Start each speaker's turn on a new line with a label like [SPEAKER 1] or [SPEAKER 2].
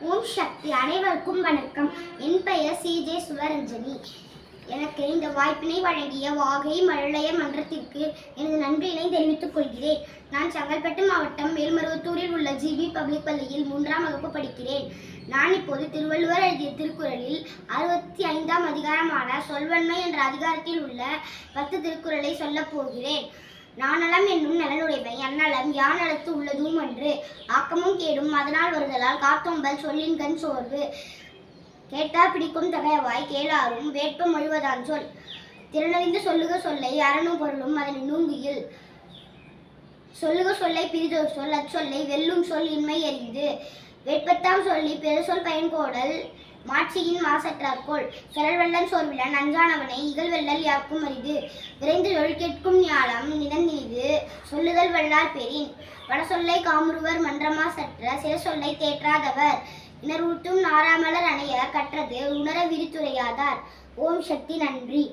[SPEAKER 1] ஓம் சக்தி அனைவருக்கும் வணக்கம். என் பெயர் சி. ஜே. சுவரஞ்சனி எனக்கு இந்த வாய்ப்பினை வழங்கிய வாகை மழலைய மன்றத்திற்கு எனது நன்றியினை தெரிவித்துக் கொள்கிறேன். நான் செங்கல்பட்டு மாவட்டம் மேல்மருவத்தூரில் உள்ள ஜிபி பப்ளிக் பள்ளியில் மூன்றாம் வகுப்பு படிக்கிறேன். நான் இப்போது திருவள்ளுவர் எழுதிய திருக்குறளில் அறுபத்தி ஐந்தாம் அதிகாரமான சொல்வன்மை என்ற அதிகாரத்தில் உள்ள பத்து திருக்குறளை சொல்லப் போகிறேன். நானலம் என்னும் நலனுடைமை அந்நலம் யானலத்து உள்ளதும் அன்று. ஆக்கமும் கேடும் அதனால் வருதலால் காத்தோம்பல் சொல்லின் கண் சோர்வு. கேட்டா பிடிக்கும் தகையவாய் கேளாரும் வேட்பம் முழுவதான் சொல். திறனறிந்து சொல்லுக சொல்லை அரணும் பொருளும் அதனை நூங்குகில் சொல்லுக சொல்லை பிரிதோ சொல் அச்சொல்லை வெல்லும் சொல் இன்மை அறிந்து வேட்பத்தாம் சொல்லி பெரு சொல் பயன்கோடல் மாட்சியின் மாசற்றார்கோள் சுழல் வெள்ளன் சோர்விலன் அஞ்சானவனை இகழ் வெள்ளல் யாக்கும் அரிது. விரைந்து கேட்கும் ஞாலம் நிதன் வல்லார் பெறின் வட காமுருவர் மன்றமா சற்ற சிறசொல்லை தேற்றாதவர். இணர்வூட்டும் நாராமலர் அணைய கற்றது உணர விரித்துரையாதார் ஓம் சக்தி நன்றி.